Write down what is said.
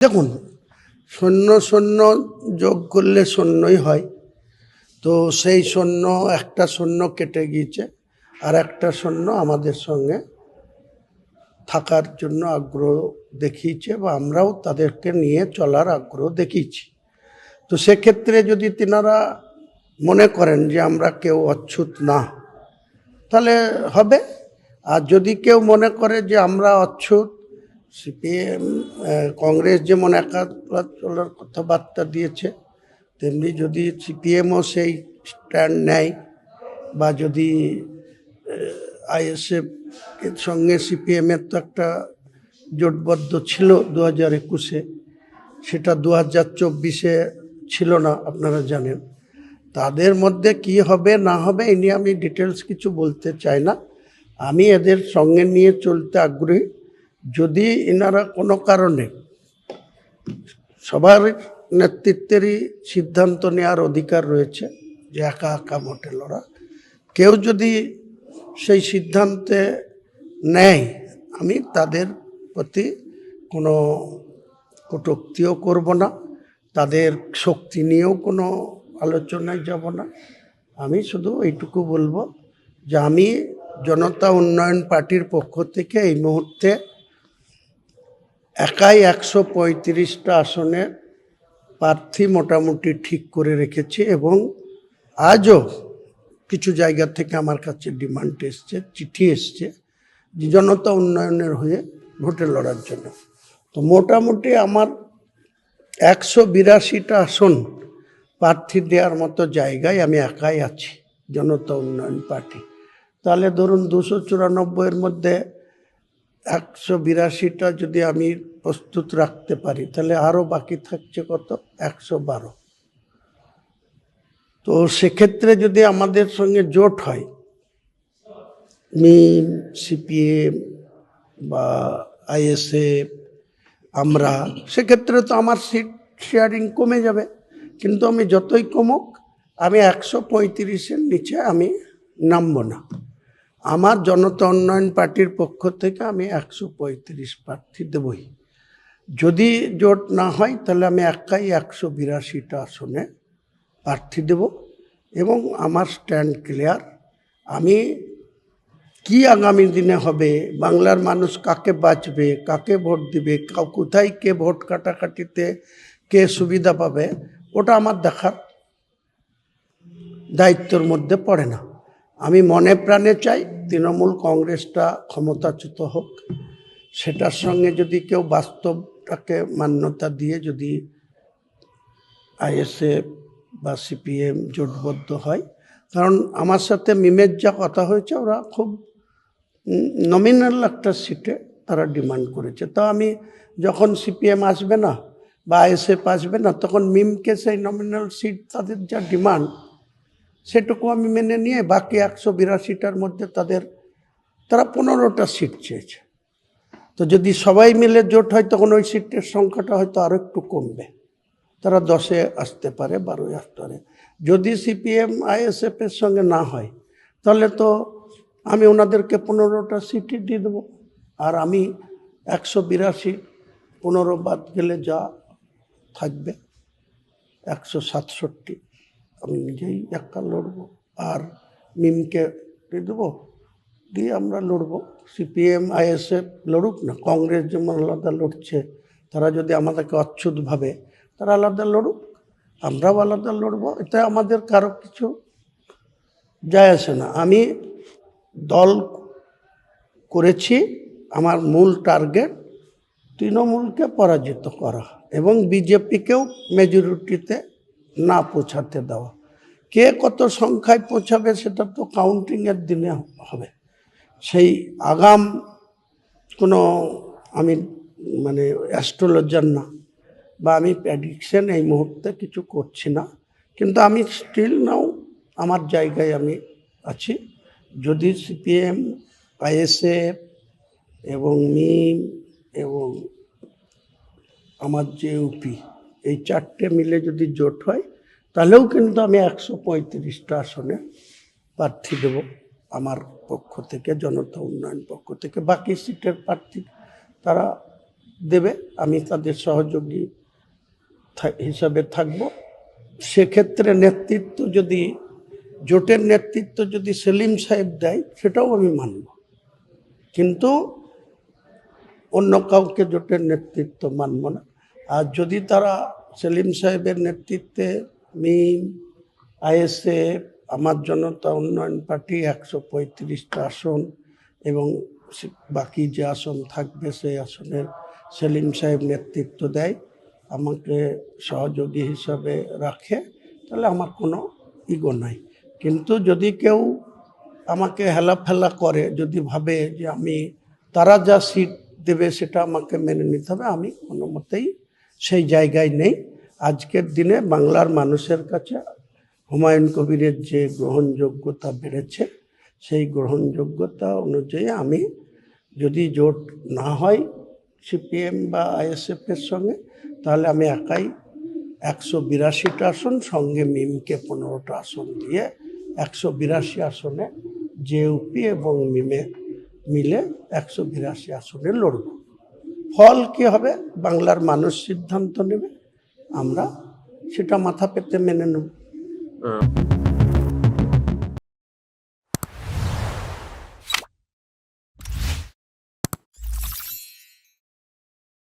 দেখুন, শূন্য শূন্য যোগ করলে শূন্যই হয়। তো সেই শূন্য, একটা শূন্য কেটে গিয়েছে, আর একটা শূন্য আমাদের সঙ্গে থাকার জন্য আগ্রহ দেখিয়েছে বা আমরাও তাদেরকে নিয়ে চলার আগ্রহ দেখিয়েছি। তো সেক্ষেত্রে যদি তিনারা মনে করেন যে আমরা কেউ অচ্ছুত না, তাহলে হবে। আর যদি কেউ মনে করে যে আমরা অচ্ছুত সিপিএম কংগ্রেস যেমন একা চলার কথাবার্তা দিয়েছে, তেমনি যদি সিপিএমও সেই স্ট্যান্ড নেয় বা যদি আইএসএফ এর সঙ্গে সিপিএমের তো একটা জোটবদ্ধ ছিল দু হাজার একুশে, সেটা দু হাজার চব্বিশে ছিল না, আপনারা জানেন। তাদের মধ্যে কি হবে না হবে এই নিয়ে আমি ডিটেলস কিছু বলতে চাই না। আমি এদের সঙ্গে নিয়ে চলতে আগ্রহী। যদি এনারা কোনো কারণে সবার নেতৃত্বেরই সিদ্ধান্ত নেওয়ার অধিকার রয়েছে যে একা একা ভোটে লড়া, কেউ যদি সেই সিদ্ধান্তে নেয়, আমি তাদের প্রতি কোনো কটুক্তিও করব না, তাদের শক্তি নিয়েও কোনো আলোচনায় যাব না। আমি শুধু এইটুকু বলব যে আমি জনতা উন্নয়ন পার্টির পক্ষ থেকে এই মুহূর্তে একাই একশো পঁয়ত্রিশটা আসনে প্রার্থী মোটামুটি ঠিক করে রেখেছি এবং আজও কিছু জায়গা থেকে আমার কাছে ডিমান্ড এসছে, চিঠি এসছে জনতা উন্নয়নের হয়ে ভোটে লড়ার জন্য। তো মোটামুটি আমার একশো বিরাশিটা আসন প্রার্থী দেওয়ার মতো জায়গায় আমি একাই আছি, জনতা উন্নয়ন পার্টি। তাহলে ধরুন দুশো চুরানব্বইয়ের মধ্যে একশো বিরাশিটা যদি আমি প্রস্তুত রাখতে পারি, তাহলে আরও বাকি থাকছে কত? একশো বারো। তো সেক্ষেত্রে যদি আমাদের সঙ্গে জোট হয়, মিম, সিপিএম বা আইএসএফ, আমরা, সেক্ষেত্রে তো আমার সিট শেয়ারিং কমে যাবে। কিন্তু আমি যতই কমুক, আমি একশো পঁয়ত্রিশের নিচে আমি নামবো না। আমার জনতা উন্নয়ন পার্টির পক্ষ থেকে আমি একশো পঁয়ত্রিশ প্রার্থী দেবই। যদি জোট না হয়, তাহলে আমি একাই একশো বিরাশিটা আসনে প্রার্থী দেব এবং আমার স্ট্যান্ড ক্লিয়ার। আমি কি আগামী দিনে হবে, বাংলার মানুষ কাকে বাঁচবে, কাকে ভোট দিবে কোথায় কে ভোট কাটাকাটিতে কে সুবিধা পাবে, ওটা আমার দেখার দায়িত্বর মধ্যে পড়ে না। আমি মনে প্রাণে চাই তৃণমূল কংগ্রেসটা ক্ষমতাচ্যুত হোক। সেটার সঙ্গে যদি কেউ বাস্তবটাকে মান্যতা দিয়ে যদি আইএসএফ বা সিপিএম জোটবদ্ধ হয়। কারণ আমার সাথে মিমের যা কথা হয়েছে, ওরা খুব নমিনাল একটা সিটে তারা ডিমান্ড করেছে। তো আমি যখন সিপিএম আসবে না বা আইএসএফ আসবে না, তখন মিমকে সেই নমিনাল সিট তাদের যা ডিমান্ড সেটুকু আমি মেনে নিয়ে বাকি একশো বিরাশিটার মধ্যে তাদের, তারা পনেরোটা সিট চেয়েছে। তো যদি সবাই মিলে জোট হয়, তখন ওই সিটের সংখ্যাটা হয়তো আরও একটু কমবে। তারা দশে আসতে পারে বারোয় আসতে পারে। যদি সিপিএম আইএসএফ এর সঙ্গে না হয়, তাহলে তো আমি ওনাদেরকে পনেরোটা সিটই দিয়ে দেবো। আর আমি একশো বিরাশি, পনেরো বাদ গেলে যা থাকবে, একশো সাতষট্টি। আমি নিজেই একা লড়বো। আর মিমকে দেবো। দিয়ে আমরা লড়বো। সিপিএম, আইএসএফ লড়ুক না, কংগ্রেস যেমন আলাদা লড়ছে, তারা যদি আমাদেরকে অচ্ছুত ভাবে, তারা আলাদা লড়ুক। আমরাও আলাদা লড়বো। এতে আমাদের কারও কিছু যায় আসে না। আমি দল করেছি। আমার মূল টার্গেট তৃণমূলকে পরাজিত করা এবং বিজেপিকেও মেজরিটিতে না পৌঁছাতে দেওয়া কে কত সংখ্যায় পৌঁছাবে সেটা তো কাউন্টিংয়ের দিনে হবে। সেই আগাম কোনো, আমি মানে অ্যাস্ট্রোলজার না বা আমি প্যাডিকশন এই মুহূর্তে কিছু করছি না। কিন্তু আমি স্টিল নাও আমার জায়গায় আমি আছি। যদি সিপিএম আইএসএফ এবং মিম এবং আমার যে ইউপি এই চারটে মিলে যদি জোট হয়, তাহলেও কিন্তু আমি একশো পঁয়ত্রিশটা আসনে প্রার্থী দেব আমার পক্ষ থেকে, জনতা উন্নয়ন পক্ষ থেকে। বাকি সিটের প্রার্থী তারা দেবে, আমি তাদের সহযোগী হিসাবে থাকব। সেক্ষেত্রে নেতৃত্ব যদি, জোটের নেতৃত্ব যদি সেলিম সাহেব দেয়, সেটাও আমি মানব। কিন্তু অন্য কাউকে জোটের নেতৃত্ব মানব না। আর যদি তারা সেলিম সাহেবের নেতৃত্বে, মিম, আইএসএফ, আমার জনতা উন্নয়ন পার্টি একশো পঁয়ত্রিশটা আসন এবং বাকি যে আসন থাকবে সেই আসনের সেলিম সাহেব নেতৃত্ব দেয়, আমাকে সহযোগী হিসাবে রাখে, তাহলে আমার কোনো ইগো নাই। কিন্তু যদি কেউ আমাকে হেলাফেলা করে, যদি ভাবে যে আমি, তারা যা সিট দেবে সেটা আমাকে মেনে নিতে হবে, আমি কোনো মতেই সেই জায়গায় নেই। আজকের দিনে বাংলার মানুষের কাছে হুমায়ুন কবিরের যে গ্রহণযোগ্যতা বেড়েছে, সেই গ্রহণযোগ্যতা অনুযায়ী আমি যদি জোট না হয় সিপিএম বা আইএসএফের সঙ্গে, তাহলে আমি একাই একশো বিরাশিটা আসন, সঙ্গে মিমকে পনেরোটা আসন দিয়ে একশো বিরাশি আসনে জেউপি এবং মিমে মিলে একশো বিরাশি আসনে লড়ব। ফল কি হবে? বাংলার মানুষ সিদ্ধান্ত নেবে। আমরা সেটা মাথা পেতে মেনে নেব।